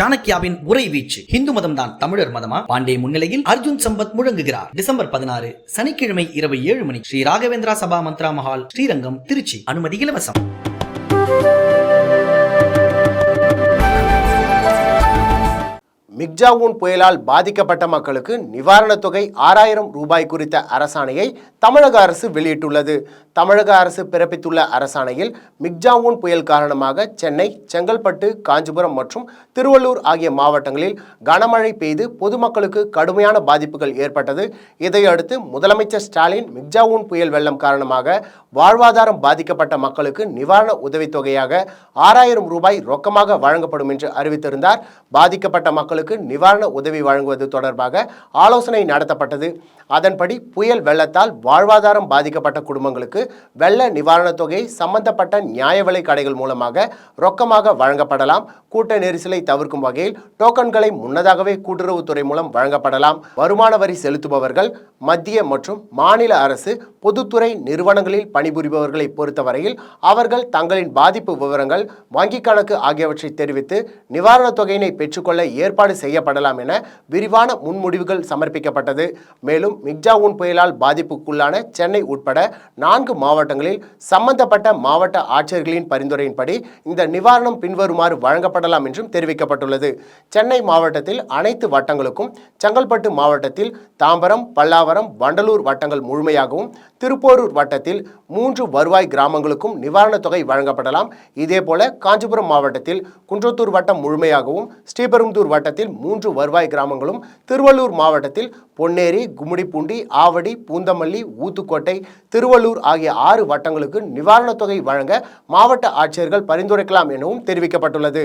சாணக்கியாவின் உரை வீச்சு. இந்து மதம் தான் தமிழர் மதமா? பாண்டே முன்னிலையில் அர்ஜுன் சம்பத் முழங்குகிறார். டிசம்பர் பதினாறு சனிக்கிழமை இரவு ஏழு மணி. ஸ்ரீ ராகவேந்திரா சபா மந்த்ரா மஹால் ஸ்ரீரங்கம் திருச்சி அனுமதி இலவசம். மிக்ஜாவூன் புயலால் பாதிக்கப்பட்ட மக்களுக்கு நிவாரணத் தொகை ஆறாயிரம் ரூபாய் குறித்த அரசாணையை தமிழக அரசு வெளியிட்டுள்ளது. தமிழக அரசு பிறப்பித்துள்ள அரசாணையில் மிக்ஜாவூன் புயல் காரணமாக சென்னை செங்கல்பட்டு காஞ்சிபுரம் மற்றும் திருவள்ளூர் ஆகிய மாவட்டங்களில் கனமழை பெய்து பொதுமக்களுக்கு கடுமையான பாதிப்புகள் ஏற்பட்டது. இதையடுத்து முதலமைச்சர் ஸ்டாலின் மிக்ஜாவூன் புயல் வெள்ளம் காரணமாக வாழ்வாதாரம் பாதிக்கப்பட்ட மக்களுக்கு நிவாரண உதவித்தொகையாக ஆறாயிரம் ரூபாய் ரொக்கமாக வழங்கப்படும் என்று அறிவித்திருந்தார். பாதிக்கப்பட்ட மக்களுக்கு நிவாரண உதவி வழங்குவது தொடர்பாக ஆலோசனை நடத்தப்பட்டது. அதன்படி புயல் வெள்ளத்தால் வாழ்வாதாரம் பாதிக்கப்பட்ட குடும்பங்களுக்கு வெள்ள நிவாரணத் தொகை சம்பந்தப்பட்ட நியாய விலை கடைகள் மூலமாக ரொக்கமாக வழங்கப்படலாம். கூட்ட நெரிசலை தவிர்க்கும் வகையில் டோக்கன்களை முன்னதாகவே கூட்டுறவுத்துறை மூலம் வழங்கப்படலாம். வருமான வரி செலுத்துபவர்கள் மத்திய மற்றும் மாநில அரசு பொதுத்துறை நிறுவனங்களில் பணிபுரிபவர்களை பொறுத்தவரையில் அவர்கள் தங்களின் பாதிப்பு விவரங்கள் வங்கிக் கணக்கு ஆகியவற்றை தெரிவித்து நிவாரணத் தொகையினை பெற்றுக்கொள்ள ஏற்பாடு செய்யப்படலாம் என விரிவான முன்முடிவுகள் சமர்ப்பிக்கப்பட்டது. மேலும் மிக்ஜாவுன் புயலால் பாதிப்புக்குள்ளான சென்னை உட்பட நான்கு மாவட்டங்களில் சம்பந்தப்பட்ட மாவட்ட ஆட்சியர்களின் பரிந்துரையின்படி இந்த நிவாரணம் பின்வருமாறு வழங்கப்படலாம் என்றும் தெரிவிக்கப்பட்டுள்ளது. சென்னை மாவட்டத்தில் அனைத்து வட்டங்களுக்கும் செங்கல்பட்டு மாவட்டத்தில் தாம்பரம் பல்லாவரம் வண்டலூர் வட்டங்கள் முழுமையாகவும் திருப்போரூர் வட்டத்தில் மூன்று வருவாய் கிராமங்களுக்கும் நிவாரணத் தொகை வழங்கப்படலாம். இதேபோல காஞ்சிபுரம் மாவட்டத்தில் குன்றத்தூர் வட்டம் முழுமையாகவும் ஸ்ரீபெரும்புதூர் வட்டத்தில் மூன்று வருவாய் கிராமங்களும் திருவள்ளூர் மாவட்டத்தில் பொன்னேரி கும்மிடிப்பூண்டி ஆவடி பூந்தமல்லி ஊத்துக்கோட்டை திருவள்ளூர் ஆகிய ஆறு வட்டங்களுக்கு நிவாரணத் தொகை வழங்க மாவட்ட ஆட்சியர்கள் பரிந்துரைக்கலாம் எனவும் தெரிவிக்கப்பட்டுள்ளது.